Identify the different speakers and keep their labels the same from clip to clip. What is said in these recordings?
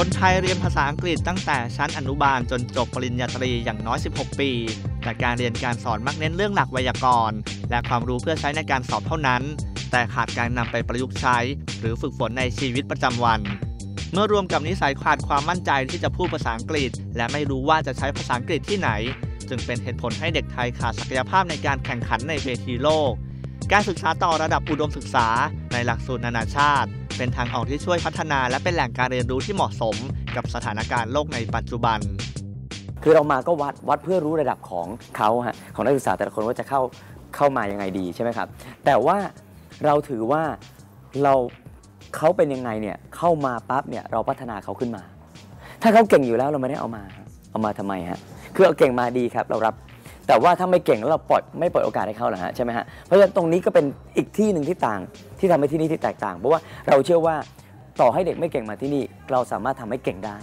Speaker 1: คนไทยเรียนภาษาอังกฤษตั้งแต่ชั้นอนุบาลจนจบปริญญาตรีอย่างน้อย 16 ปี แต่การเรียนการสอนมักเน้นเรื่องหลักไวยากรณ์ และความรู้เพื่อใช้ในการสอบเท่านั้น แต่ขาดการนำไปประยุกต์ใช้ หรือฝึกฝนในชีวิตประจำวัน เมื่อรวมกับนิสัยขาดความมั่นใจที่จะพูดภาษาอังกฤษ และไม่รู้ว่าจะใช้ภาษาอังกฤษที่ไหน จึงเป็นเหตุผลให้เด็กไทยขาดศักยภาพในการแข่งขันในเวทีโลก การศึกษาต่อระดับอุดมศึกษาในหลักสูตรนานาชาติ เป็นทางออกที่ช่วยพัฒนาและเป็นแหล่งการเรียนรู้ที่เหมาะสม กับสถานการณ์โลกในปัจจุบัน
Speaker 2: คือเรามาก็วัดวัดเพื่อรู้ระดับของเขาฮะของนักศึกษาแต่ละคนว่าจะเข้าเข้ามายังไงดีใช่ไหมครับ แต่ว่าเราถือว่าเราเขาเป็นยังไงเนี่ยเข้ามาปั๊บเนี่ยเราพัฒนาเขาขึ้นมา ถ้าเขาเก่งอยู่แล้วเราไม่ได้เอามา เอามาทำไมฮะคือเอาเก่งมาดีครับ เรารับ แต่ว่าถ้าไม่เก่งแล้วเราปล่อยไม่เปิดโอกาสให้เขาหรอฮะใช่ไหมฮะเพราะฉะนั้นตรงนี้ก็เป็นอีกที่หนึ่งที่ต่างที่ทำให้ที่นี่ที่แตกต่าง เพราะว่าเราเชื่อว่าต่อให้เด็กไม่เก่งมาที่นี่ เราสามารถทำให้เก่งได้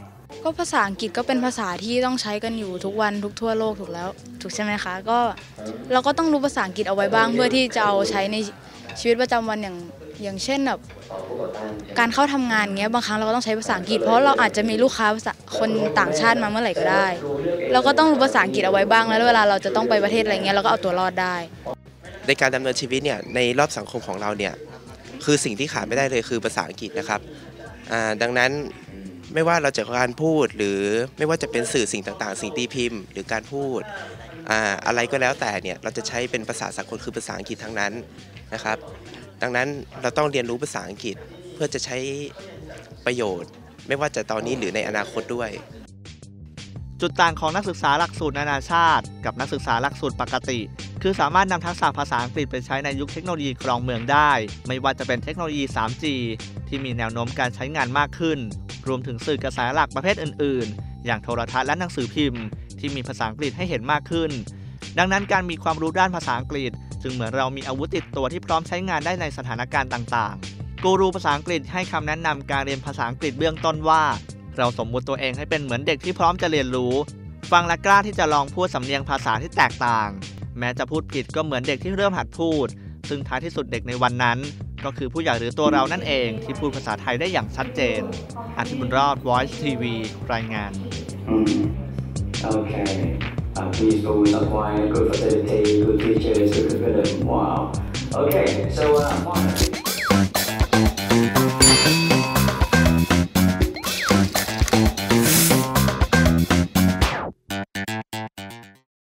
Speaker 3: ก็ภาษาอังกฤษก็เป็นภาษาที่ต้องใช้กันอยู่ทุกวันทุกทั่วโลกถูกแล้วถูกใช่ไหมคะก็เราก็ต้องรู้ภาษาอังกฤษเอาไว้บ้าง เพื่อที่จะเอาใช้ในชีวิตประจำวันอย่าง อย่างเช่นแบบการเข้าทำงานเงี้ยบางครั้งเราก็ต้องใช้ภาษาอังกฤษ เพราะเราอาจจะมีลูกค้าภาษาคนต่างชาติมาเมื่อไหร่ก็ได้ เราก็ต้องรู้ภาษาอังกฤษเอาไว้บ้างแล้วเวลาเราจะต้องไปประเทศอะไรเงี้ยเราก็เอาตัวรอดได้
Speaker 4: ในการดำเนินชีวิตเนี่ยในรอบสังคมของเราเนี่ยคือสิ่งที่ขาดไม่ได้เลยคือภาษาอังกฤษนะครับดังนั้นไม่ว่าเราจะการพูดหรือไม่ว่าจะเป็นสื่อสิ่งต่างๆ สิ่งตีพิมพ์ หรือการพูดออะไรก็แล้วแต่เนี่ยเราจะใช้เป็นภาษาสากลคือภาษาอังกฤษทั้งนั้นนะครับ ดังนั้นเราต้องเรียนรู้ภาษาอังกฤษเพื่อจะใช้ประโยชน์ ไม่ว่าจะตอนนี้หรือในอนาคตด้วย
Speaker 1: จุดต่างของนักศึกษาหลักสูตรนานาชาติ กับนักศึกษาหลักสูตรปกติ คือสามารถนำทักษะภาษาอังกฤษไปใช้ในยุคเทคโนโลยีครองเมืองได้ ไม่ว่าจะเป็นเทคโนโลยี 3G ที่มีแนวโน้มการใช้งานมากขึ้น รวมถึงสื่อกระแสหลักประเภทอื่น ๆ อย่างโทรทัศน์และหนังสือพิมพ์ ที่มีภาษาอังกฤษให้เห็นมากขึ้นดังนั้นการมีความรู้ด้านภาษาอังกฤษ จึงเหมือนเรามีอาวุธติดตัวที่พร้อมใช้งานได้ในสถานการณ์ต่างๆ กูรูภาษาอังกฤษให้คำแนะนำการเรียนภาษาอังกฤษเบื้องต้นว่า เราสมมุติตัวเองให้เป็นเหมือนเด็กที่พร้อมจะเรียนรู้ ฟังและกล้าที่จะลองพูดสำเนียงภาษาที่แตกต่าง แม้จะพูดผิดก็เหมือนเด็กที่เริ่มหัดพูด ซึ่งท้ายที่สุดเด็กในวันนั้น ก็คือผู้ใหญ่หรือตัวเรานั่นเอง ที่พูดภาษาไทยได้อย่างชัดเจนอาทิบุญรอด Voice TV รายงาน
Speaker 5: Okay. Uh, please go with acquire good facility, good teachers, good curriculum. Wow. Okay, so uh,